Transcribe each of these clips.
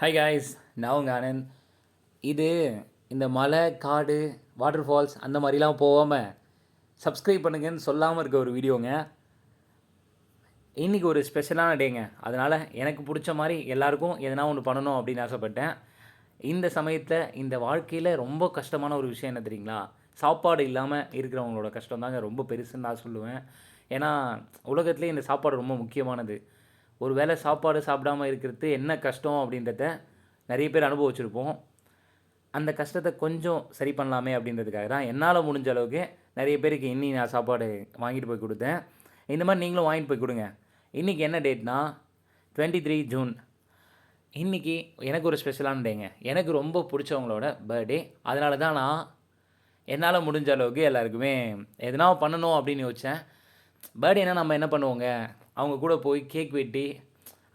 High guys நான் உங்கள் ஆனந்த் இது இந்த மலை காடு வாட்டர் ஃபால்ஸ் அந்த மாதிரிலாம் போகாமல் சப்ஸ்கிரைப் பண்ணுங்கன்னு சொல்லாமல் இருக்க ஒரு வீடியோங்க. இன்றைக்கி ஒரு ஸ்பெஷலான டேங்க அதனால் எனக்கு பிடிச்ச மாதிரி எல்லாருக்கும் எதனா ஒன்று பண்ணணும் அப்படின்னு ஆசைப்பட்டேன். இந்த சமயத்தில் இந்த வாழ்க்கையில் ரொம்ப கஷ்டமான ஒரு விஷயம் என்ன தெரியுங்களா? சாப்பாடு இல்லாமல் இருக்கிறவங்களோட கஷ்டம் தாங்க ரொம்ப பெருசுன்னு நான் சொல்லுவேன். ஏன்னா உலகத்துலேயே இந்த சாப்பாடு ரொம்ப முக்கியமானது. ஒரு வேளை சாப்பாடு சாப்பிடாம இருக்கிறது என்ன கஷ்டம் அப்படின்றத நிறைய பேர் அனுபவிச்சிருப்போம். அந்த கஷ்டத்தை கொஞ்சம் சரி பண்ணலாமே அப்படின்றதுக்காக தான் என்னால் முடிஞ்ச அளவுக்கு நிறைய பேருக்கு இன்னி நான் சாப்பாடு வாங்கிட்டு போய் கொடுத்தேன். இந்த மாதிரி நீங்களும் வாங்கிட்டு போய் கொடுங்க. இன்றைக்கி என்ன டேட்னா டுவெண்ட்டி த்ரீ ஜூன் இன்றைக்கி எனக்கு ஒரு ஸ்பெஷலான டேங்க. எனக்கு ரொம்ப பிடிச்சவங்களோட பர்த்டே. அதனால தான் நான் என்னால் முடிஞ்ச அளவுக்கு எல்லாருக்குமே எதனா பண்ணணும் அப்படின்னு யோசித்தேன் பர்த்டேனா நம்ம என்ன பண்ணுவோங்க? அவங்க கூட போய் கேக் வெட்டி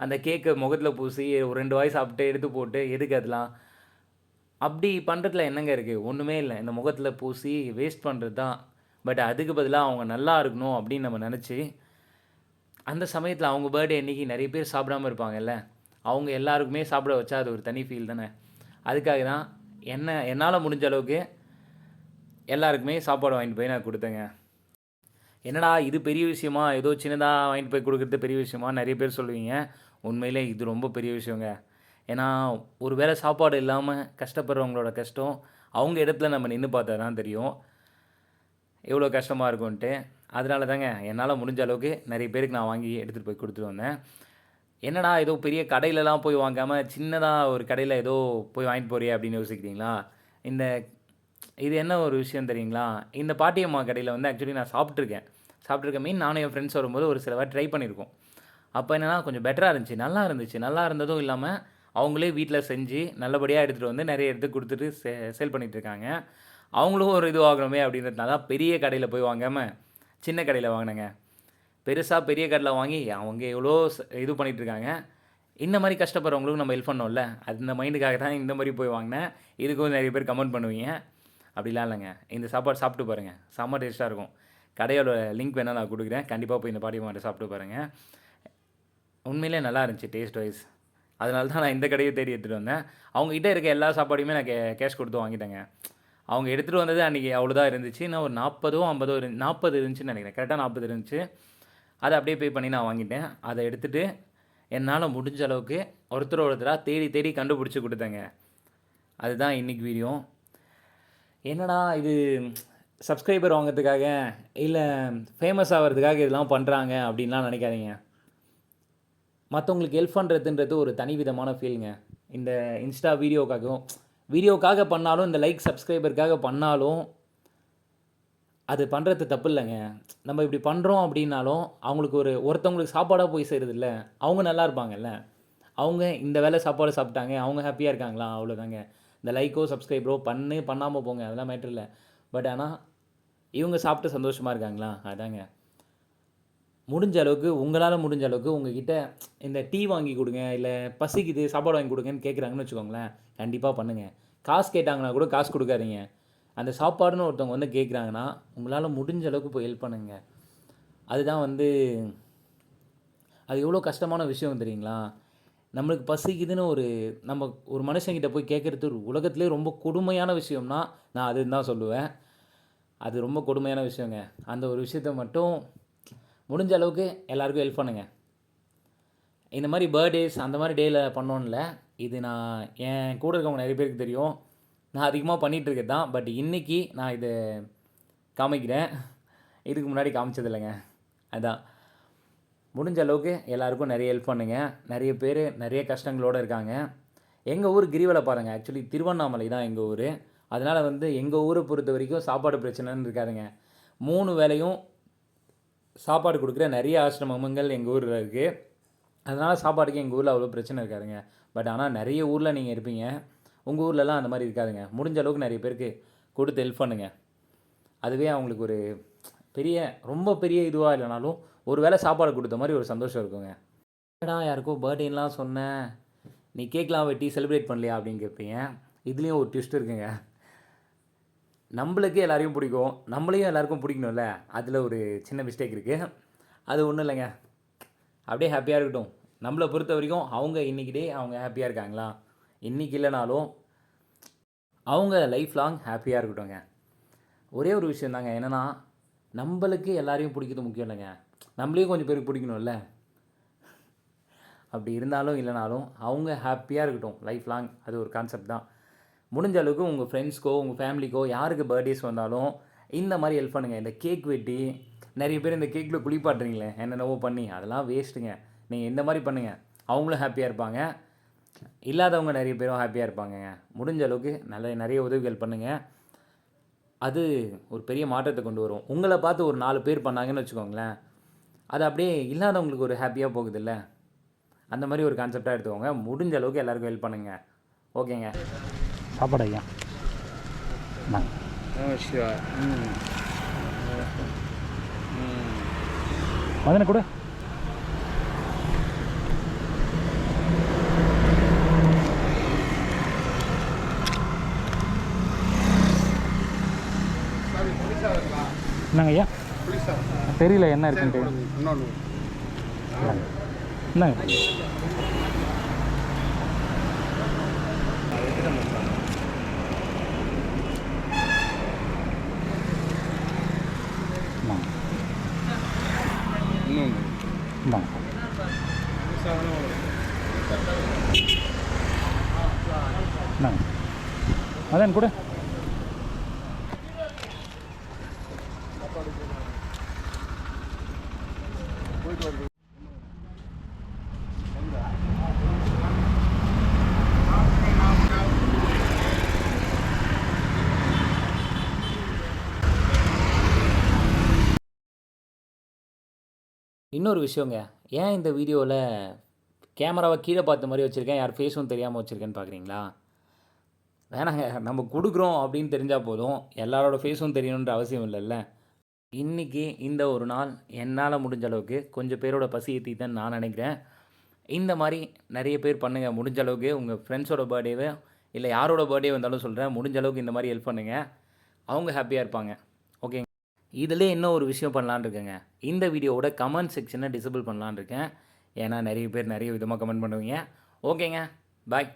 அந்த கேக்கை முகத்தில் பூசி ஒரு ரெண்டு வாய் சாப்பிட்டு எடுத்து போட்டு எதுக்கு அதெல்லாம்? அப்படி பண்ணுறதுல என்னங்க இருக்குது ஒன்றுமே இல்லை. இந்த முகத்தில் பூசி வேஸ்ட் பண்ணுறது தான். பட் அதுக்கு பதிலாக அவங்க நல்லா இருக்கணும் அப்படின்னு நம்ம நினச்சி அந்த சமயத்தில் அவங்க பர்த்டே அன்றைக்கி நிறைய பேர் சாப்பிடாம இருப்பாங்கல்ல? அவங்க எல்லாருக்குமே சாப்பிட வச்சா அது ஒரு தனி ஃபீல் தானே? அதுக்காக தான் என்ன என்னால் முடிஞ்ச அளவுக்கு எல்லாருக்குமே சாப்பாடு வாங்கிட்டு போய் நான் கொடுத்தேங்க. என்னடா இது பெரிய விஷயமா? ஏதோ சின்னதாக வாங்கிட்டு போய் கொடுக்குறது பெரிய விஷயமா? நிறைய பேர் சொல்லுவீங்க. உண்மையிலே இது ரொம்ப பெரிய விஷயங்க. ஏன்னா ஒரு வேளை சாப்பாடு இல்லாமல் கஷ்டப்படுறவங்களோட கஷ்டம் அவங்க இடத்துல நம்ம நின்று பார்த்தா தான் தெரியும். எவ்வளோ கஷ்டமாக இருக்கும்ன்ட்டு. அதனால தாங்க என்னால் முடிஞ்ச அளவுக்கு நிறைய பேருக்கு நான் வாங்கி எடுத்துகிட்டு போய் கொடுத்துட்டு வந்தேன். என்னடா ஏதோ பெரிய கடையிலலாம் போய் வாங்காமல் சின்னதாக ஒரு கடையில் ஏதோ போய் வாங்கிட்டு போறியே அப்படின்னு யோசிக்கிறீங்களா? இந்த இது என்ன ஒரு விஷயம் தெரியுங்களா? இந்த பாட்டியம்மா கடையில் வந்து ஆக்சுவலி நான் சாப்பிட்ருக்கேன் சாப்பிட்ருக்க மீன் நானும் என் ஃப்ரெண்ட்ஸ் வரும்போது ஒரு சில ட்ரை பண்ணியிருக்கோம். அப்போ என்னென்னா கொஞ்சம் பெட்டராக இருந்துச்சு நல்லா இருந்துச்சு. நல்லா இருந்ததும் இல்லாமல் அவங்களே வீட்டில் செஞ்சு நல்லபடியாக எடுத்துகிட்டு வந்து நிறைய எடுத்து கொடுத்துட்டு சே சேல் பண்ணிகிட்டு இருக்காங்க. அவங்களும் ஒரு இதுவாகணுமே அப்படின்றதுனால பெரிய கடையில் போய் வாங்காமல் சின்ன கடையில் வாங்கினேங்க. பெருசாக பெரிய கடையில் வாங்கி அவங்க எவ்வளோ இது பண்ணிகிட்ருக்காங்க இந்த மாதிரி கஷ்டப்படுறவங்களுக்கும் நம்ம ஹெல்ப் பண்ணோம்ல. இந்த மைண்டுக்காக தான் இந்த மாதிரி போய் வாங்கினேன். இதுக்கும் நிறைய பேர் கமெண்ட் பண்ணுவீங்க. அப்படிலாம் இல்லைங்க. இந்த சாப்பாடு சாப்பிட்டு பாருங்கள் செம்ம டேஸ்ட்டாக இருக்கும். கடையோட லிங்க் வேணால் நான் கொடுக்குறேன். கண்டிப்பாக போய் இந்த பாட்டி மாட்டை சாப்பிட்டு பாருங்கள் உண்மையிலே நல்லா இருந்துச்சு டேஸ்ட் வைஸ் அதனால தான் நான் இந்த கடையை தேடி எடுத்துகிட்டு வந்தேன். அவங்ககிட்ட இருக்க எல்லா சாப்பாடையுமே நான் கே கேஷ் கொடுத்து வாங்கிட்டேங்க. அவங்க எடுத்துகிட்டு வந்தது அன்றைக்கி அவ்வளோதான் இருந்துச்சு. நான் ஒரு நாற்பதோ ஐம்பதோ இரு நாற்பது இருந்துச்சுன்னு நினைக்கிறேன். கரெக்டாக நாற்பது இருந்துச்சு. அதை அப்படியே பே பண்ணி நான் வாங்கிட்டேன். அதை எடுத்துகிட்டு என்னால் முடிஞ்ச அளவுக்கு ஒருத்தர் ஒருத்தராக தேடி தேடி கண்டுபிடிச்சி கொடுத்தேங்க. அதுதான் இன்றைக்கி வீடியோ என்னடா இது சப்ஸ்கிரைபர் வாங்குறதுக்காக இல்லை ஃபேமஸ் ஆகிறதுக்காக இதெல்லாம் பண்ணுறாங்க அப்படின்லாம் நினைக்காதீங்க. மற்றவங்களுக்கு ஹெல்ப் பண்ணுறதுன்றது ஒரு தனி விதமான ஃபீலுங்க இந்த இன்ஸ்டா வீடியோக்காகவும் வீடியோக்காக பண்ணாலும் இந்த லைக் சப்ஸ்கிரைபருக்காக பண்ணாலும் அது பண்ணுறது தப்பு இல்லைங்க நம்ம இப்படி பண்ணுறோம் அப்படின்னாலும் அவங்களுக்கு ஒரு ஒருத்தவங்களுக்கு சாப்பாடாக போய் செய்கிறது இல்லை அவங்க நல்லா இருப்பாங்கல்ல. அவங்க இந்த வேலை சாப்பாடு சாப்பிட்டாங்க அவங்க ஹாப்பியாக இருக்காங்களா? அவ்வளோதாங்க இந்த லைக்கோ சப்ஸ்கிரைபரோ பண்ணு பண்ணாமல் போங்க அதெல்லாம் மேட்ரு இல்லை. பட் ஆனால் இவங்க சாப்பிட்டு சந்தோஷமாக இருக்காங்களா? அதாங்க. முடிஞ்ச அளவுக்கு உங்களால் முடிஞ்ச அளவுக்கு உங்ககிட்ட இந்த டீ வாங்கி கொடுங்க இல்லை பசிக்குது சாப்பாடு வாங்கி கொடுங்கன்னு கேட்குறாங்கன்னு வச்சுக்கோங்களேன் கண்டிப்பாக பண்ணுங்கள் காசு கேட்டாங்கன்னா கூட காசு கொடுக்காதீங்க. அந்த சாப்பாடுன்னு ஒருத்தவங்க வந்து கேட்குறாங்கன்னா உங்களால் முடிஞ்ச அளவுக்கு போய் ஹெல்ப் பண்ணுங்க. அதுதான் வந்து அது எவ்வளோ கஷ்டமான விஷயம் தெரியுங்களா? நம்மளுக்கு பசிக்குதுன்னு ஒரு நம்ம ஒரு மனுஷங்கிட்ட போய் கேட்குறது ஒரு உலகத்துலேயே ரொம்ப கொடுமையான விஷயம்னா நான் அதுன்னு தான் சொல்லுவேன். அது ரொம்ப கொடுமையான விஷயங்க. அந்த ஒரு விஷயத்த மட்டும் முடிஞ்ச அளவுக்கு எல்லாருக்கும் ஹெல்ப் பண்ணுங்கள் இந்த மாதிரி பர்த்டேஸ் அந்த மாதிரி டேயில் பண்ணோன்ல இது நான் என் கூட இருக்கவங்க நிறைய பேருக்கு தெரியும். நான் அதிகமாக பண்ணிகிட்ருக்கேன் தான். பட் இன்றைக்கி நான் இதை காமிக்கிறேன். இதுக்கு முன்னாடி காமிச்சதில்லைங்க. அதுதான் அதான். முடிஞ்ச அளவுக்கு எல்லாருக்கும் நிறைய ஹெல்ப் பண்ணுங்கள் நிறைய பேர் நிறைய கஷ்டங்களோடு இருக்காங்க. எங்கள் ஊர் கிரிவலை பாருங்கள் ஆக்சுவலி திருவண்ணாமலை தான் எங்கள் ஊர். அதனால் வந்து எங்கள் ஊரை பொறுத்த வரைக்கும் சாப்பாடு பிரச்சனைன்னு இருக்காதுங்க. மூணு வேலையும் சாப்பாடு கொடுக்குற நிறைய ஆசிரமங்கள் எங்கள் ஊரில் இருக்குது அதனால் சாப்பாடுக்கு எங்கள் ஊரில் அவ்வளோ பிரச்சனை இருக்காதுங்க. பட் ஆனால் நிறைய ஊரில் நீங்கள் இருப்பீங்க. உங்கள் ஊர்லலாம் அந்த மாதிரி இருக்காதுங்க. முடிஞ்ச அளவுக்கு நிறைய பேருக்கு கொடுத்து ஹெல்ப் பண்ணுங்க. அதுவே அவங்களுக்கு ஒரு பெரிய ரொம்ப பெரிய இதுவாக இல்லைனாலும் ஒரு வேளை சாப்பாடு கொடுத்த மாதிரி ஒரு சந்தோஷம் இருக்குங்க. ஏடா யாருக்கோ பர்த்டேலாம் சொன்னேன் நீ கேக்லாம் வெட்டி செலிப்ரேட் பண்ணலையா? அப்படின்னு கேட்பீங்க இதுலேயும் ஒரு ட்விஸ்ட் இருக்குங்க. நம்மளுக்கு எல்லாரையும் பிடிக்கும். நம்மளையும் எல்லாருக்கும் பிடிக்கணும்ல. அதில் ஒரு சின்ன மிஸ்டேக் இருக்குது அது ஒன்றும் இல்லைங்க. அப்படியே ஹாப்பியாக இருக்கட்டும். நம்மளை பொறுத்த வரைக்கும் அவங்க இன்றைக்கிட்டே அவங்க ஹாப்பியாக இருக்காங்களா? இன்றைக்கி இல்லைனாலும் அவங்க லைஃப் லாங் ஹாப்பியாக இருக்கட்டும்ங்க. ஒரே ஒரு விஷயம் தாங்க. என்னென்னா நம்மளுக்கு எல்லாரையும் பிடிக்கிறது முக்கியம் இல்லைங்க. நம்மளையும் கொஞ்சம் பேருக்கு பிடிக்கணும்ல. அப்படி இருந்தாலும் இல்லைனாலும் அவங்க ஹாப்பியாக இருக்கட்டும். லைஃப் லாங் அது ஒரு கான்செப்ட் தான். முடிஞ்ச அளவுக்கு உங்கள் ஃப்ரெண்ட்ஸ்க்கோ உங்கள் ஃபேமிலிக்கோ யாருக்கு பர்த்டேஸ் வந்தாலும் இந்த மாதிரி ஹெல்ப் பண்ணுங்கள் இந்த கேக் வெட்டி நிறைய பேர் இந்த கேக்கில் குளிப்பாட்டுறீங்களே என்னென்னவோ பண்ணி அதெல்லாம் வேஸ்ட்டுங்க நீங்கள் இந்த மாதிரி பண்ணுங்கள் அவங்களும் ஹாப்பியாக இருப்பாங்க. இல்லாதவங்க நிறைய பேரும் ஹாப்பியாக இருப்பாங்கங்க. முடிஞ்ச அளவுக்கு நல்ல நிறைய உதவிகள் பண்ணுங்கள் அது ஒரு பெரிய மாற்றத்தை கொண்டு வரும். உங்களை பார்த்து ஒரு நாலு பேர் பண்ணாங்கன்னு வச்சுக்கோங்களேன். அது அப்படியே இல்லாதவங்களுக்கு ஒரு ஹாப்பியாக போகுதுல்ல? அந்த மாதிரி ஒரு கான்செப்டாக எடுத்துக்கோங்க. முடிஞ்ச அளவுக்கு எல்லாருக்கும் ஹெல்ப் பண்ணுங்கள் ஓகேங்க. சாப்பாடு ஐயா. நான் மதனை கூட. என்னங்க ஐயா. தெரியல என்ன இருக்குன்ட்டு. இன்னொன்று என்னங்க இந்தாங்க. வருது இன்னொரு விஷயங்க ஏன் இந்த வீடியோவில் கேமராவை கீழே பார்த்த மாதிரி வச்சுருக்கேன் யார் ஃபேஸும் தெரியாமல் வச்சுருக்கேன்னு பார்க்குறீங்களா வேணாங்க நம்ம கொடுக்குறோம் அப்படின்னு தெரிஞ்சால் போதும் எல்லாரோட ஃபேஸும் தெரியணுன்ற அவசியம் இல்லைல்ல. இன்றைக்கி இந்த ஒரு நாள் என்னால் முடிஞ்ச அளவுக்கு கொஞ்சம் பேரோட ஏற்றி தான் நான் நினைக்கிறேன். இந்த மாதிரி நிறைய பேர் பண்ணுங்கள் முடிஞ்ச அளவுக்கு உங்கள் ஃப்ரெண்ட்ஸோட பர்த்டேவை இல்லை யாரோட பர்த்டே வந்தாலும் சொல்கிறேன் முடிஞ்ச அளவுக்கு இந்த மாதிரி ஹெல்ப் பண்ணுங்கள் அவங்க ஹாப்பியாக இருப்பாங்க. ஓகேங்க இதிலே இன்னும் ஒரு விஷயம் பண்ணலான்னு இருக்கேங்க. இந்த வீடியோவோட கமெண்ட் செக்ஷனை டிசபிள் பண்ணலான்னு இருக்கேன். ஏன்னா நிறைய பேர் நிறைய விதமாக கமெண்ட் பண்ணுவீங்க. ஓகேங்க பாய்